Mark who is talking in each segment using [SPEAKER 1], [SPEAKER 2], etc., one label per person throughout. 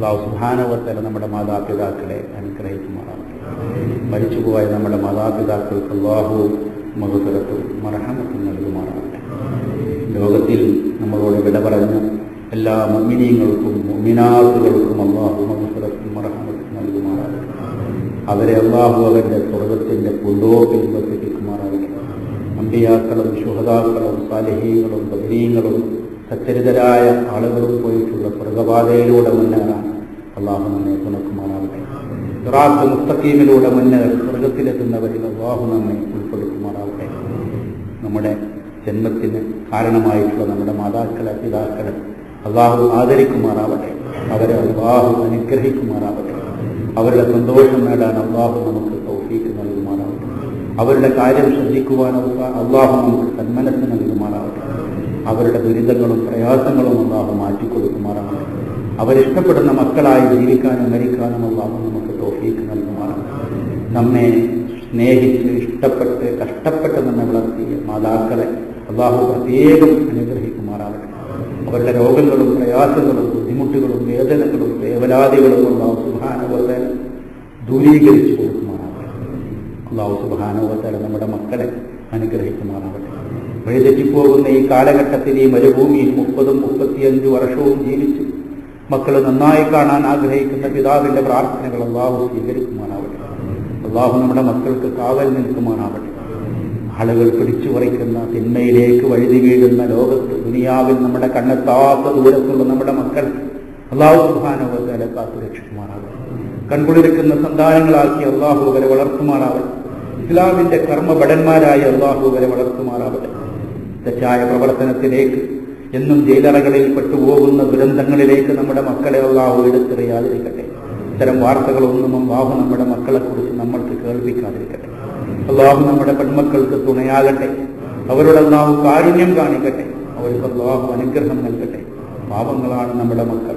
[SPEAKER 1] അള്ളാഹു സുഹാനുവത്തല നമ്മുടെ മാതാപിതാക്കളെ അനുഗ്രഹിക്കുമാറാവട്ടെ മരിച്ചുപോയ നമ്മുടെ മാതാപിതാക്കൾക്ക് അള്ളാഹു മകുതരത്തും മറഹമത്തും നൽകുമാറാവട്ടെ ലോകത്തിൽ നമ്മളോട് വിട പറഞ്ഞ എല്ലാ മുമിനീങ്ങൾക്കും മുമിനാത്തുകൾക്കും അള്ളാഹു മകുതരത്തും മറഹമത്തും നൽകുമാറാവട്ടെ അവരെ അള്ളാഹു അവരുടെ സ്വർഗത്തിന്റെ പുണ്ടോപ്പിൽ വസിപ്പിക്കുമാറാവട്ടെ അമ്പിയാക്കളും ശുഹദാക്കളും സാലഹീങ്ങളും ബദരീങ്ങളും സച്ചരിതരായ ആളുകളും പോയിട്ടുള്ള സ്വർഗപാതയിലൂടെ മുന്നേറാൻ അള്ളാഹു നമ്മെ തുണക്കുമാറാവട്ടെ ഇറാഖ് മുസ്തഖീമിലൂടെ മുന്നേറി സ്വർഗത്തിലെത്തുന്നവരിൽ അള്ളാഹു നമ്മെ ഉൾപ്പെടുത്തുമാറാവട്ടെ. നമ്മുടെ ജന്മത്തിന് കാരണമായിട്ടുള്ള നമ്മുടെ മാതാക്കളെ പിതാക്കളെ അള്ളാഹു ആദരിക്കുമാറാവട്ടെ. അവരെ അള്ളാഹു അനുഗ്രഹിക്കുമാറാവട്ടെ. അവരുടെ സന്തോഷം നേടാൻ അള്ളാഹു നമുക്ക് തൗഫീക്ക് നൽകുമാറാവട്ടെ. അവരുടെ കാര്യം ശ്രദ്ധിക്കുവാൻ അള്ളാഹു നമുക്ക് സന്മനസ് നൽകുമാറാവട്ടെ അവരുടെ ദുരിതങ്ങളും പ്രയാസങ്ങളും അള്ളാഹു മാറ്റിക്കൊടുക്കുമാറാണ്. അവരിഷ്ടപ്പെടുന്ന മക്കളായി ജീവിക്കാനും മരിക്കാനും അള്ളാഹു നമുക്ക് തോഫീക്ക് നൽകുമാറാണ്. നമ്മെ സ്നേഹിച്ച് ഇഷ്ടപ്പെട്ട് കഷ്ടപ്പെട്ട് നമ്മെ വളർത്തിയ മാതാക്കളെ അള്ളാഹു പ്രത്യേകം അനുഗ്രഹിക്കുമാറാവട്ടെ അവരുടെ രോഗങ്ങളും പ്രയാസങ്ങളും ബുദ്ധിമുട്ടുകളും വേദനകളും വേവലാദികളും അള്ളാഹു സുഭാനുവതല ദൂരീകരിച്ചു കൊടുക്കുമാറാവട്ടെ അള്ളാഹു സുബാനുവത്തല നമ്മുടെ മക്കളെ അനുഗ്രഹിക്കുമാറാവട്ടെ. വഴിതെറ്റിപ്പോകുന്ന ഈ കാലഘട്ടത്തിൽ ഈ മരുഭൂമിയിൽ മുപ്പതും മുപ്പത്തിയഞ്ചു വർഷവും ജീവിച്ചു. മക്കൾ നന്നായി കാണാൻ ആഗ്രഹിക്കുന്ന പിതാവിന്റെ പ്രാർത്ഥനകൾ അള്ളാഹു സ്വീകരിക്കുമാറാവട്ടെ. അള്ളാഹു നമ്മുടെ മക്കൾക്ക് കാവൽ നിൽക്കുമാറാവട്ടെ. ആളുകൾ പിടിച്ചു പറിക്കുന്ന തിന്മയിലേക്ക് വഴുതി വീഴുന്ന ലോകത്ത് ദുനിയാവിൽ നമ്മുടെ കണ്ണെത്താത്ത ദൂരത്തുള്ള നമ്മുടെ മക്കൾ അള്ളാഹു സുബാനുവത്തല കാത്തു രക്ഷിക്കുമാറാവട്ടെ. കൺകുളിരിക്കുന്ന സന്താനങ്ങളാക്കി അള്ളാഹു വരെ വളർത്തുമാറാവട്ടെ. ഇസ്ലാമിന്റെ കർമ്മഭടന്മാരായി അള്ളാഹു വരെ വളർത്തുമാറാവട്ടെ. തെറ്റായ പ്രവർത്തനത്തിലേക്ക് എന്നും ജയിലറകളിൽ പെട്ടുപോകുന്ന ദുരന്തങ്ങളിലേക്ക് നമ്മുടെ മക്കളെ അള്ളാഹു എടുത്തെറിയാതിരിക്കട്ടെ. ഇത്തരം വാർത്തകളൊന്നും അള്ളാഹു നമ്മുടെ മക്കളെക്കുറിച്ച് നമ്മൾക്ക് കേൾപ്പിക്കാതിരിക്കട്ടെ അള്ളാഹു നമ്മുടെ പെൺമക്കൾക്ക് തുണയാകട്ടെ. അവരുടെ അള്ളാഹു കാരുണ്യം കാണിക്കട്ടെ. അവർക്ക് അള്ളാഹു അനുഗ്രഹം നൽകട്ടെ. പാപങ്ങളാണ് നമ്മുടെ മക്കൾ.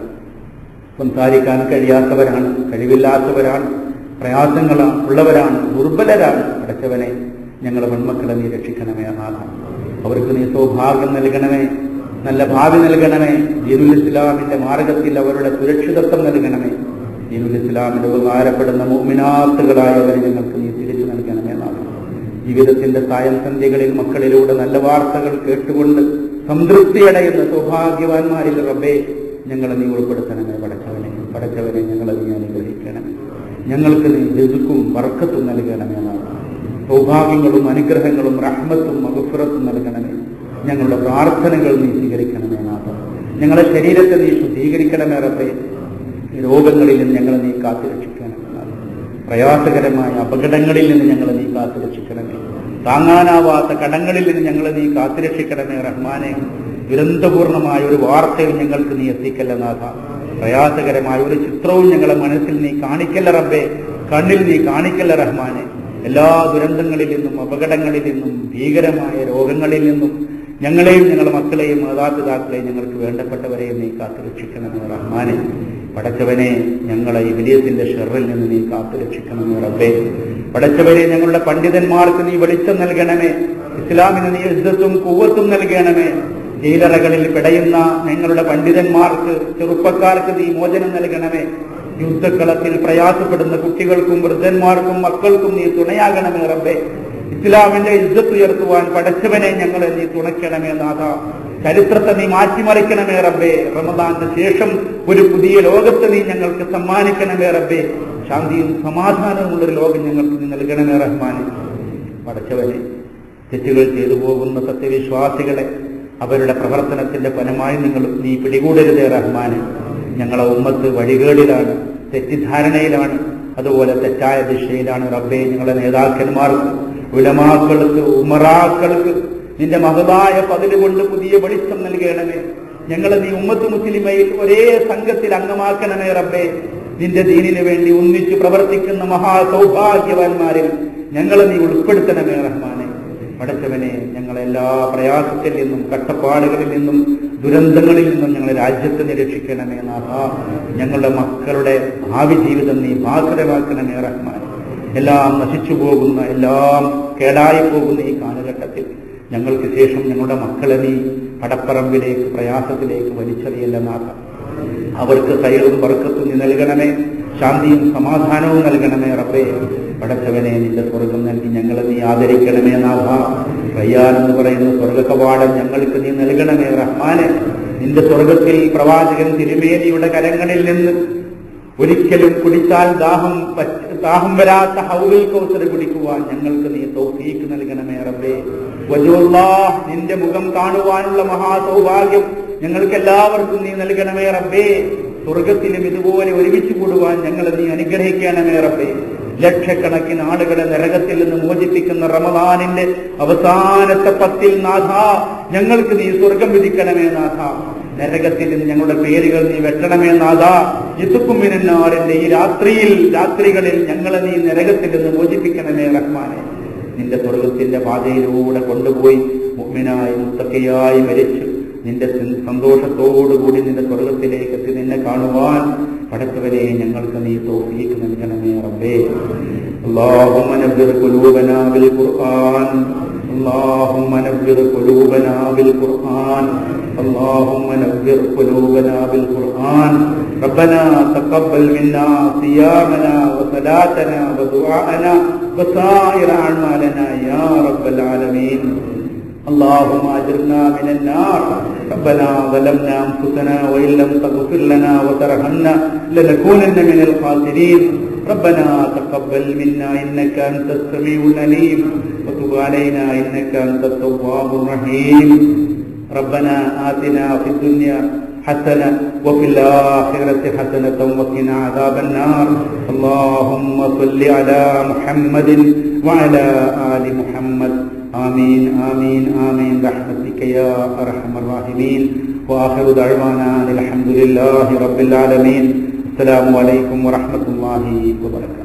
[SPEAKER 1] സംസാരിക്കാൻ കഴിയാത്തവരാണ് കഴിവില്ലാത്തവരാണ് പ്രയാസങ്ങൾ ഉള്ളവരാണ് ദുർബലരാണ്. അടച്ചവനെ ഞങ്ങളുടെ പെൺമക്കളെ നീ രക്ഷിക്കണമേ നാഥ അവർക്ക് നീ സൗഭാഗ്യം നൽകണമേ. നല്ല ഭാവി നൽകണമേ. ദീനുൽ ഇസ്ലാമിന്റെ മാർഗത്തിൽ അവരുടെ സുരക്ഷിതത്വം നൽകണമേ. ദീനുൽ ഇസ്ലാമിന്റെ ഉപകാരപ്പെടുന്ന മോമിനാത്തുകളായവരെ ഞങ്ങൾക്ക് നീ തിരിച്ചു നൽകണമേ നാഥ ജീവിതത്തിന്റെ സായം സന്ധ്യകളിൽ മക്കളിലൂടെ നല്ല വാർത്തകൾ കേട്ടുകൊണ്ട് സംതൃപ്തിയടയുന്ന സൗഭാഗ്യവാന്മാരിൽ റബ്ബേ ഞങ്ങളെ നീ ഉൾപ്പെടുത്തണമേ പടച്ചവനെ. പടച്ചവനെ ഞങ്ങളെ നീ അനുഗ്രഹിക്കണമേ. ഞങ്ങൾക്ക് നീ ഋതുക്കും വർക്കത്തും നൽകണമേ നാഥ സൗഭാഗ്യങ്ങളും അനുഗ്രഹങ്ങളും റഹ്മത്തും മകുഫുറത്തും നൽകണമേ. ഞങ്ങളുടെ പ്രാർത്ഥനകൾ നീ സ്വീകരിക്കണമേ നാഥ. ഞങ്ങളുടെ ശരീരത്തെ നീ ശുദ്ധീകരിക്കണമേ റബ്ബേ. രോഗങ്ങളിൽ നിന്ന് ഞങ്ങളെ നീ കാത്തുരക്ഷിക്കണമേ പ്രയാസകരമായ അപകടങ്ങളിൽ നിന്ന് ഞങ്ങളെ നീ കാത്തുരക്ഷിക്കണമേ. താങ്ങാനാവാത്ത കടങ്ങളിൽ നിന്ന് ഞങ്ങളെ നീ കാത്തുരക്ഷിക്കണമേ റഹ്മാനെ. ദുരന്തപൂർണമായ ഒരു വാർത്തയും ഞങ്ങൾക്ക് നീ എത്തിക്കല്ല നാഥ. പ്രയാസകരമായ ഒരു ചിത്രവും ഞങ്ങളെ മനസ്സിൽ നീ കാണിക്കല്ല റബ്ബേ. കണ്ണിൽ നീ കാണിക്കല്ല റഹ്മാനെ. എല്ലാ ദുരന്തങ്ങളിൽ നിന്നും അപകടങ്ങളിൽ നിന്നും ഭീകരമായ രോഗങ്ങളിൽ നിന്നും ഞങ്ങളെയും ഞങ്ങളുടെ മക്കളെയും മാതാപിതാക്കളെയും ഞങ്ങൾക്ക് വേണ്ടപ്പെട്ടവരെയും നീ കാത്തുരക്ഷിക്കണമേ റഹ്മാനെ. പടച്ചവനെ ഞങ്ങളെ ഈ വിജയത്തിന്റെ ഷെറിൽ നിന്ന് നീ കാത്തുരക്ഷിക്കണമേ റബ്ബേ. പടച്ചവനെ ഞങ്ങളുടെ പണ്ഡിതന്മാർക്ക് നീ വെളിച്ചം നൽകണമേ. ഇസ്ലാമിന് നീ യുദ്ധത്തും കൂവത്തും നൽകണമേ. ജയിലറകളിൽ പിടയുന്ന ഞങ്ങളുടെ പണ്ഡിതന്മാർക്ക് ചെറുപ്പക്കാർക്ക് നീ മോചനം നൽകണമേ. യുദ്ധക്കളത്തിൽ പ്രയാസപ്പെടുന്ന കുട്ടികൾക്കും വൃദ്ധന്മാർക്കും മക്കൾക്കും നീ തുണയാകണമേ റബ്ബെ. ഇസ്ലാമിന്റെ യുദ്ധത്തുയർത്തുവാൻ പടച്ചവനെ ഞങ്ങളെ നീ തുണയ്ക്കണമേ നാഥ. ചരിത്രത്തെ നീ മാറ്റിമറിക്കണമേ റബ്ബേ. റമദാന്റെ ശേഷം ഒരു പുതിയ ലോകത്തെ നീ ഞങ്ങൾക്ക് സമ്മാനിക്കണമേ റബ്ബേ. ശാന്തിയും സമാധാനവുമുള്ളൊരു ലോകം ഞങ്ങൾക്ക് നീ നൽകണമേ റഹ്മാനെ. പടച്ചവനെ തെറ്റുകൾ ചെയ്തു പോകുന്ന സത്യവിശ്വാസികളെ അവരുടെ പ്രവർത്തനത്തിന്റെ ഫലമായി നിങ്ങൾ നീ പിടികൂടരുതേ റഹ്മാനെ. ഞങ്ങളെ ഉമ്മത്ത് വഴികേടിലാണ്. തെറ്റിദ്ധാരണയിലാണ്. അതുപോലെ തെറ്റായ ദിശയിലാണ് റബ്ബെ നിങ്ങളുടെ നേതാക്കന്മാർ. ഉലമാക്കൾക്ക് ഉമറാക്കൾക്ക് നിന്റെ മഹതായ പതിൽ കൊണ്ട് പുതിയ വെളിച്ചം നൽകണമേ. ഞങ്ങളെ നീ ഉമ്മത്ത് മുസ്ലിമയിൽ ഒരേ സംഘത്തിൽ അംഗമാക്കണമേ റബ്ബെ. നിന്റെ ദീനിനു വേണ്ടി ഒന്നിച്ച് പ്രവർത്തിക്കുന്ന മഹാസൗഭാഗ്യവാന്മാരിൽ ഞങ്ങളെ നീ ഉൾപ്പെടുത്തണമേ റഹ്മാനെ പടച്ചവനെ ഞങ്ങളെല്ലാ പ്രയാസത്തിൽ നിന്നും കട്ടപ്പാടുകളിൽ നിന്നും ദുരന്തങ്ങളിൽ നിന്നും ഞങ്ങളെ രാജ്യത്തെ നിരക്ഷിക്കണമേ നാഥ. ഞങ്ങളുടെ മക്കളുടെ ഭാവി ജീവിതം നീ ഭാസുരമാക്കണമേ റഹ്മാൻ. എല്ലാം നശിച്ചു പോകുന്ന എല്ലാം കേടായി പോകുന്ന ഈ കാലഘട്ടത്തിൽ ഞങ്ങൾക്ക് ശേഷം ഞങ്ങളുടെ മക്കളെ നീ പടപ്പറമ്പിലേക്ക് പ്രയാസത്തിലേക്ക് വലിച്ചെറിയല്ല നാഥ. അവർക്ക് കയറും വർക്കത്തും നീ നൽകണമേ. ശാന്തിയും സമാധാനവും നൽകണമേ റബ്ബേ. പടച്ചവനെ നിന്റെ സ്വർഗം നൽകി ഞങ്ങളെ നീ ആദരിക്കണമേ നാഥ. റയ്യാൻ എന്ന് പറയുന്ന സ്വർഗ കവാടം ഞങ്ങൾക്ക് നീ നൽകണമേ റഹ്മാനെ. നിന്റെ സ്വർഗത്തിൽ പ്രവാചകൻ തിരുമേനിയുടെ കരങ്ങളിൽ നിന്ന് ഒരിക്കലും കുടിച്ചാൽ ദാഹം ദാഹം വരാത്ത ഹൗറിൽ കൗസര കുടിക്കുവാൻ ഞങ്ങൾക്ക് നീ തൗഫീക്ക് നൽകണമേ റബ്ബേ. വജുല്ലാ നിന്റെ മുഖം കാണുവാനുള്ള മഹാസൗഭാഗ്യം ഞങ്ങൾക്ക് എല്ലാവർക്കും നീ നൽകണമേ റബ്ബേ. സ്വർഗത്തിലും ഇതുപോലെ ഒരുമിച്ച് കൂടുവാൻ ഞങ്ങളെ നീ അനുഗ്രഹിക്കണമേ റബ്ബേ. ലക്ഷക്കണക്കിന് ആളുകളെ നരകത്തിൽ നിന്ന് മോചിപ്പിക്കുന്ന റമദാനിന്റെ അവസാനത്തെ പത്തിൽ നാഥ ഞങ്ങൾക്ക് നീ സ്വർഗം വിധിക്കണമേ നാഥ. നരകത്തിൽ നിന്ന് ഞങ്ങളുടെ പേരുകൾ നീ വെട്ടണമേ നാഥ. ഇസുക്കുമിനാറിന്റെ ഈ രാത്രിയിൽ രാത്രികളിൽ ഞങ്ങളെ നീ നരകത്തിൽ നിന്ന് മോചിപ്പിക്കണമേ റഹ്മാനെ. നിന്റെ സ്വർഗത്തിന്റെ പാതയിലൂടെ കൊണ്ടുപോയി മുഗ്മിനായി മുത്തക്കയായി മരിച്ചു. നിന്റെ സന്തോഷത്തോടുകൂടി നിന്റെ സ്വർഗത്തിലേക്ക് എത്തി നിന്നെ കാണുവാൻ പടച്ചവരെ ഞങ്ങൾക്ക് നീ തോഫീക്ക് നൽകണമേ റബ്ബേ اللهم نبر قلوبنا بالقرآن اللهم نبر قلوبنا بالقرآن اللهم نبر قلوبنا بالقرآن ربنا تقبل منا صيامنا وصلاتنا ودعاءنا وسائر أعمالنا يا رب العالمين اللهم اجرنا من النار. ربنا ظلمنا انفسنا وان لم تغفر لنا وترحمنا لنكونن من الخاسرين. ربنا تقبل منا انك انت السميع العليم. وتب علينا انك انت التواب الرحيم. ربنا آتنا في الدنيا حسنة وفي الآخرة حسنة وقنا عذاب النار. اللهم صل على محمد وعلى آل محمد آمين آمين آمين. برحمتك يا أرحم الراحمين. وآخر دعوانا الحمد لله رب العالمين. السلام عليكم ورحمة الله وبركاته.